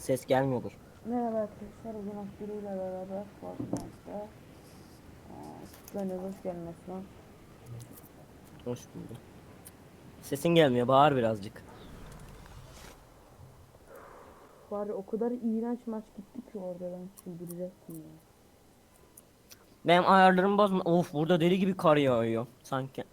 Ses gelmiyordur. Merhaba arkadaşlar, bugün Akgürü'yle beraber Fortnite'da Kutlanıyoruz gelmesine. Hoş buldum. Sesin gelmiyor. Bağır birazcık. Var ya, o kadar iğrenç maç gitti ki orada ben çıldıracaktım ya. Benim ayarlarım bozma. Of burada deli gibi kar yağıyor. Sanki.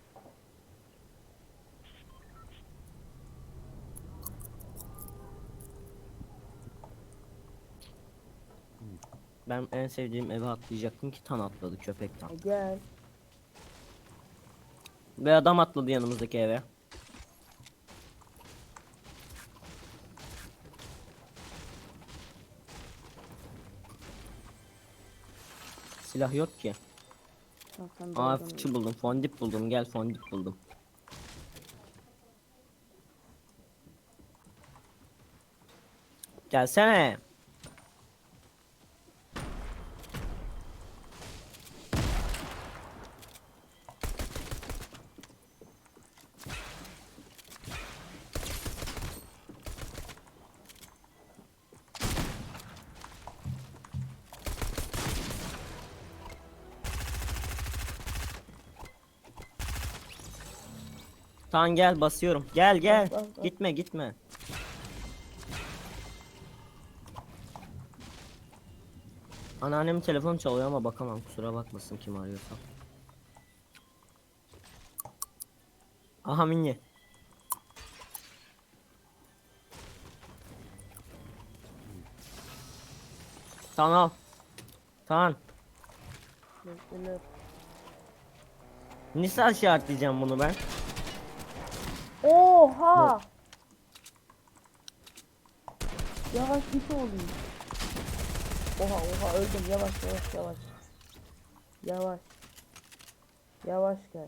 Ben en sevdiğim eve atlayacaktım ki tan atladı köpekten. E gel. Ve adam atladı yanımızdaki eve. Silah yok ki. Bak sen Aa mı- fıçı buldum, fondip buldum. Gel fondip buldum. Gelsene. Tamam gel basıyorum. Gel gel. bas, bas. Gitme gitme. Anneannemin telefonu çalıyor ama bakamam kusura bakmasın kim arıyorsa. Aha Minye. Tamam al. Tamam. Beklenir. Nasıl işaretleyeceğim bunu ben? Oha! Yavaş git oğlum. Oha oha öldüm yavaş yavaş yavaş. Yavaş. Yavaş gel.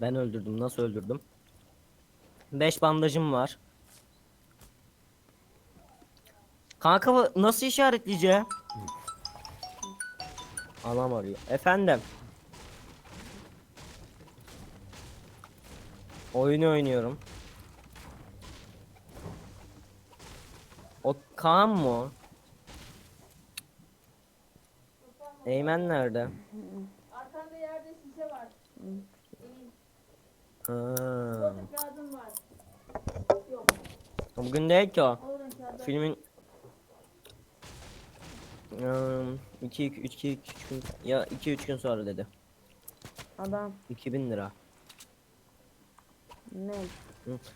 Ben öldürdüm. Nasıl öldürdüm? 5 bandajım var. Kanka nasıl işaretleyeceğim? Anam arıyor. Efendim. Oyunu oynuyorum. O Kaan mı o? Eymen nerede? Arkanda yerde şişe var. Ha. Orada kağıdın var. Yok. Bugün değil ki o. Oradan kağıdı. Filmin 2 2 3 2 gün ya 2 3 gün sonra dedi. Adam 2000 lira. Ne?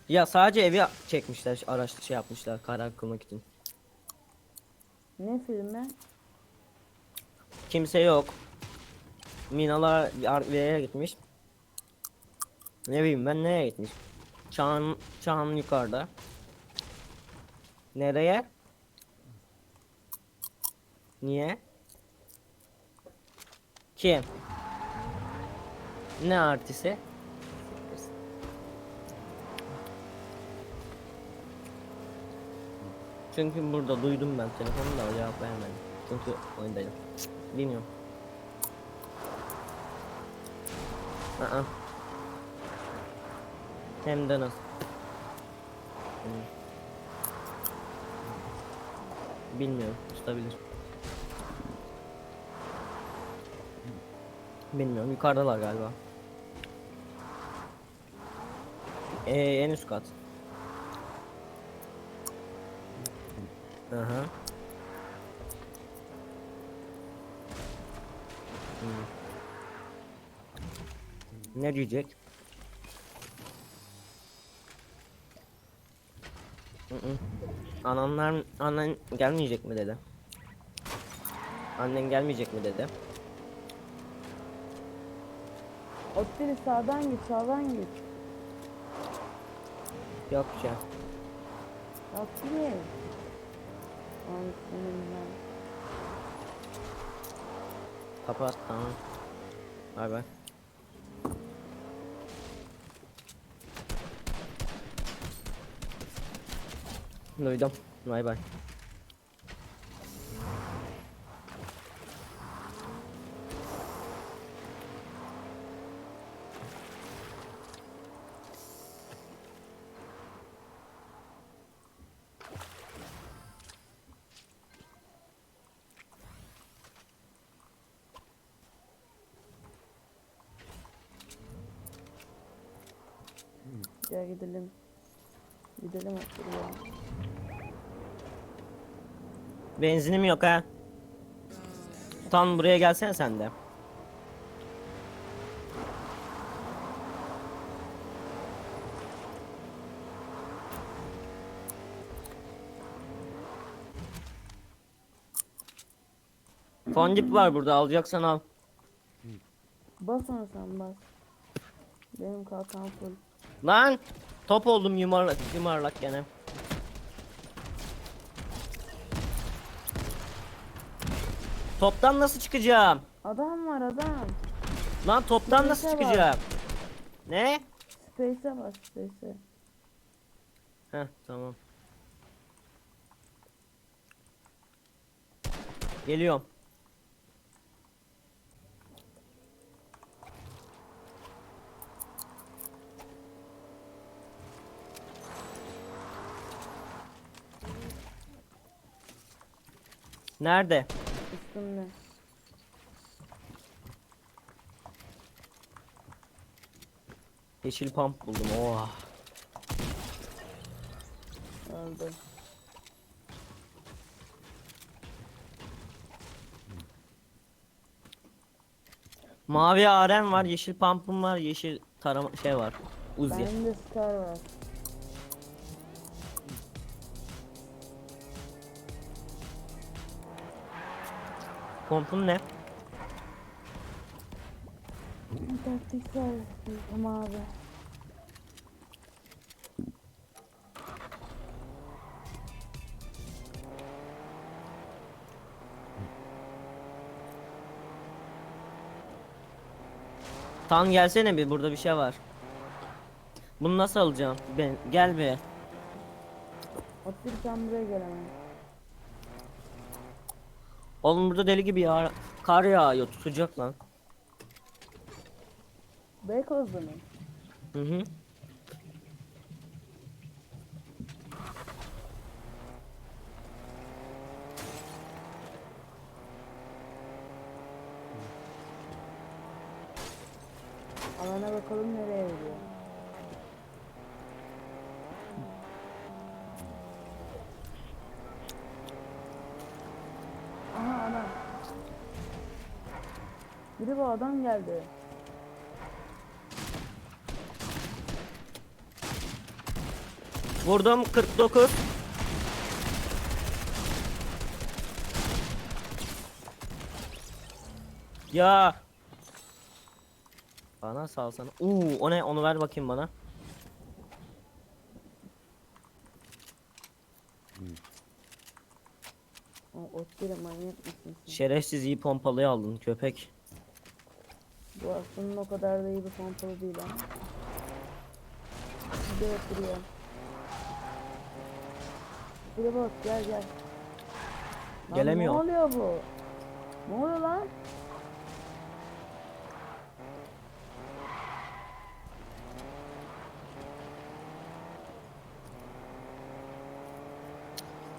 Ya sadece evi çekmişler, araç şey yapmışlar karar kılmak için. Ne filmi? Kimse yok. Minalar yere gitmiş. Ne bileyim ben nereye gitmiş? Çağın Çağın yukarıda. Nereye? Niye? Kim? Ne artisti? Çünkü burada duydum ben telefonu da cevap vermedim. Çünkü oyundaydım. Bilmiyorum. Aa. Hem de nasıl? Hmm. Bilmiyorum. Tutabilir. Bilmiyorum. Yukarıdalar galiba. Ee, en üst kat. Aha. Hmm. Ne diyecek? Hı hı. Anamlar annen gelmeyecek mi dedi. Annen gelmeyecek mi dedi. Otteri sağdan git sağdan git. Yok ya. Otteri. Anasının Kapat tamam. Bay bay. Duydum. Bay bay. Gel gidelim. Gidelim Otur ya. Benzinim yok ha. Tan buraya gelsene sen de. Fondip var burada alacaksan al. Bas onu sen bas. Benim kalkan full. Lan top oldum yumarlak yumarlak gene. Toptan nasıl çıkacağım? Adam var adam. Lan toptan nasıl Space'e bak. çıkacağım? Ne? Space'e bas Space'e. Heh tamam. Geliyorum. Nerede? Üstümde. Yeşil pump buldum. Oha. Öldü. Mavi arem var, yeşil pump'um var, yeşil tarama şey var. Uzi. Bende Scar var. Pompun ne? Taktiksel ama abi. Tan gelsene bir burada bir şey var. Bunu nasıl alacağım? Ben gel be. Otur sen buraya gel hemen. Oğlum burada deli gibi ya kar yağıyor tutacak lan. Beykoz'da mı? Hı hı. Alana bakalım nereye gidiyor. Aha adam. Biri bu adam geldi. Vurdum 49. Ya. Bana salsana. Uuu o ne onu ver bakayım bana. O Ottire manyak mısın sen? Şerefsiz iyi pompalıyı aldın köpek. Bu aslında o kadar da iyi bir pompalı değil ama. Bir de oturuyor. Biri bak gel gel. Lan Gelemiyor. Ne oluyor bu? Ne oluyor lan?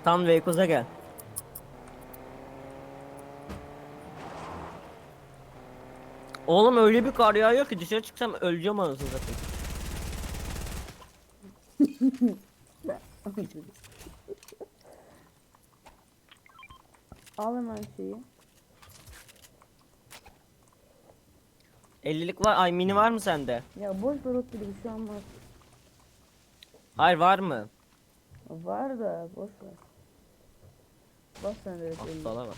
Tam Veykoz'a gel. Oğlum öyle bir kar yağıyor ki dışarı çıksam öleceğim anasını satayım. Al hemen şeyi. 50'lik var. Ay mini var mı sende? Ya boş ver Ottire bir şey olmaz. Hayır var mı? Var da boş ver. Bas sen elini. Aptala bak.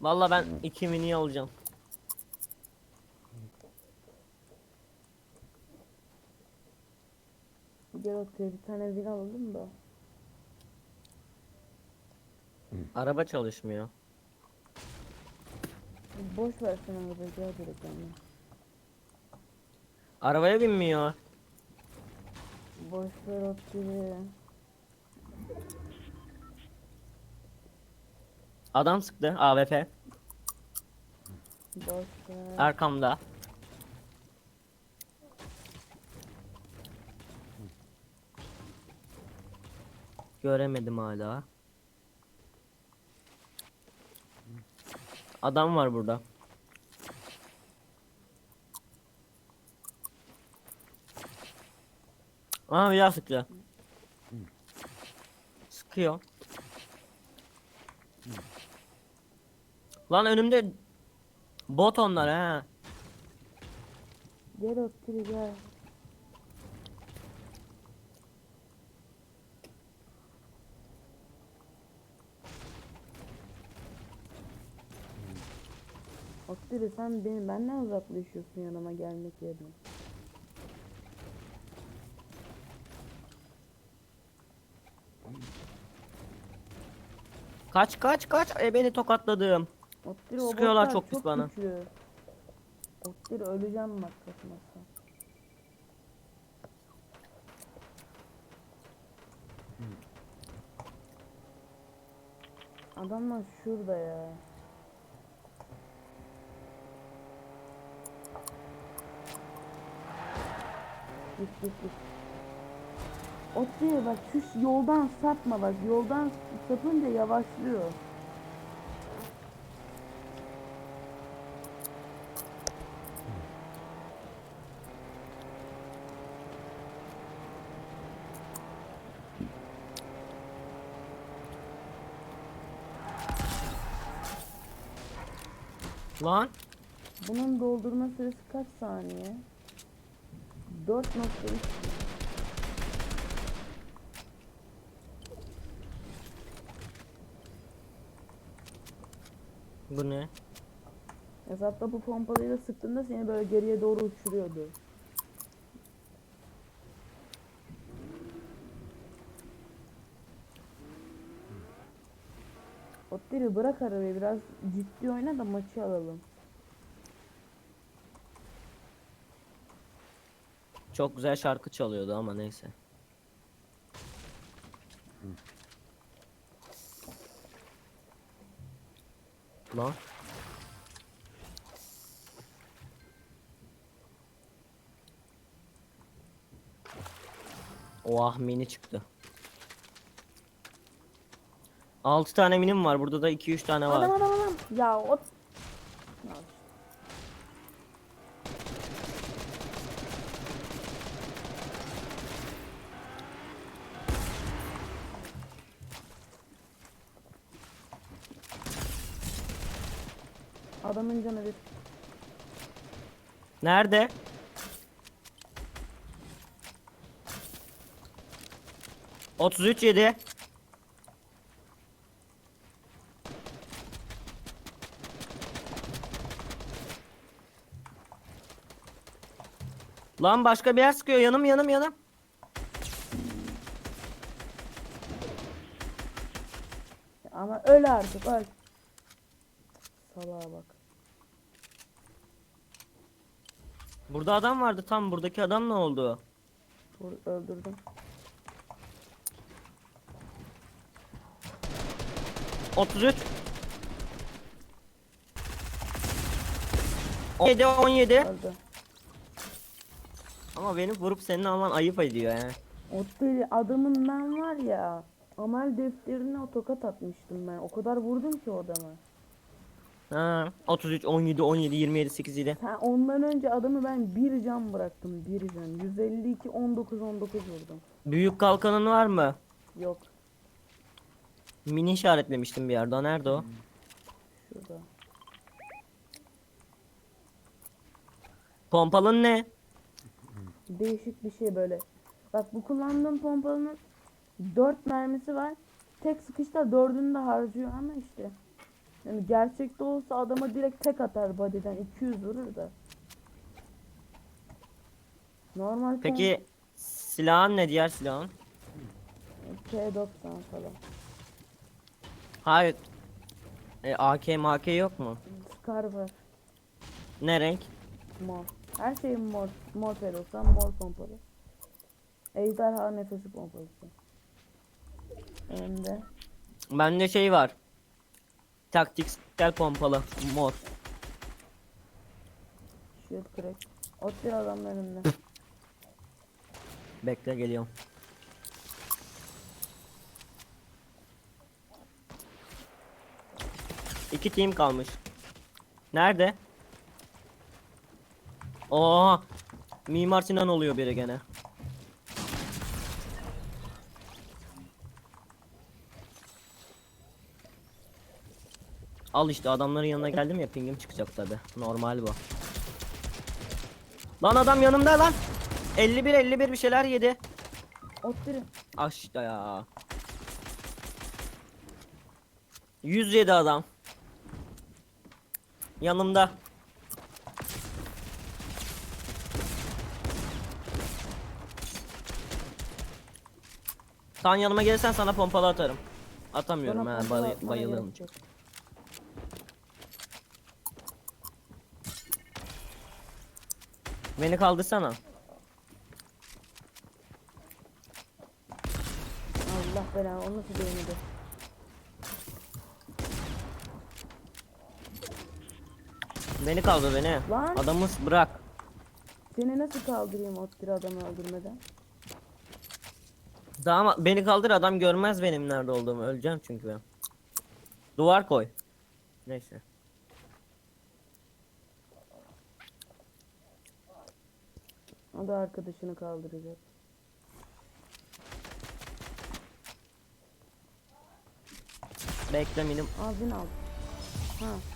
Valla ben iki mini alacağım. Gel Ottire bir tane vin alalım da. Araba çalışmıyor. Boş ver sen arabayı gel direkt yani. Arabaya binmiyor. Boş ver Ottire. Adam sıktı AWP. Boş ver. Arkamda. Göremedim hala. Adam var burada. Aa bir daha sıktı. Sıkıyor. Lan önümde bot onlar ha. Gel Ottiri gel. Ottiri sen beni benden uzaklaşıyorsun yanıma gelmek yerine. Kaç kaç kaç. E beni tokatladım. Ottiri o Sıkıyorlar botlar çok pis bana. güçlü. Ottiri öleceğim bak kaçmazsan. Adamlar şurada ya. Git git git. Ottiri bak şu yoldan sapma bak yoldan sapınca yavaşlıyor. Lan. Bunun doldurma süresi kaç saniye? 4.3 Bu ne? Hesapta bu pompalıyla sıktığında seni böyle geriye doğru uçuruyordu. Ottiri bırak arabayı biraz ciddi oyna da maçı alalım. Çok güzel şarkı çalıyordu ama neyse. Lan. Oha mini çıktı. 6 tane minim var. Burada da 2-3 tane var. Adam adam adam. Ya ot. Adamın canı bir. Nerede? Otuz üç yedi. Lan başka bir yer sıkıyor yanım yanım yanım. Ama öl artık öl. Salağa bak. Burada adam vardı tam buradaki adam ne oldu? Öldürdüm. Otuz üç. 17 17 Öldü. ama beni vurup senin alman ayıp ediyor yani. O deli adamın ben var ya. Amel defterine o tokat atmıştım ben. O kadar vurdum ki o adama. Ha, 33 17 17 27 8 idi. Sen ondan önce adamı ben bir can bıraktım. Bir can. 152 19 19 vurdum. Büyük kalkanın var mı? Yok. Mini işaretlemiştim bir yerde. O Nerede o? Şurada. Pompalın ne? Değişik bir şey böyle. Bak bu kullandığım pompalının 4 mermisi var. Tek sıkışta dördünü de harcıyor ama işte. Yani gerçekte olsa adama direkt tek atar body'den 200 vurur da. Normal Peki silahın ne diğer silahın? T90 falan. Hayır. E, AK MK yok mu? Scar var. Ne renk? Mor. Her şey mor. Mor perosan mor pompalı. Ejderha nefesi pompalısı. Önümde. Bende şey var. Taktiksel pompalı. Mor. Shield crack. Ot bir adamın önünde. Bekle geliyorum. İki team kalmış. Nerede? Oo. Mimar Sinan oluyor biri gene. Al işte adamların yanına geldim ya pingim çıkacak tabi. Normal bu. Lan adam yanımda lan. 51 51 bir şeyler yedi. Ottirin. Aşta ya. 107 adam. Yanımda. Sen yanıma gelirsen sana pompalı atarım. Atamıyorum Bana ha pompalı bay- atmana bayılırım. gerek yok. Beni kaldırsana. Allah belanı o nasıl değmedi? Beni kaldır beni. Lan. Adamı bırak. Seni nasıl kaldırayım Ottir adamı öldürmeden? Daha beni kaldır adam görmez benim nerede olduğumu. Öleceğim çünkü ben. Duvar koy. Neyse. O da arkadaşını kaldıracak. Bekle minim. Bin al. Ha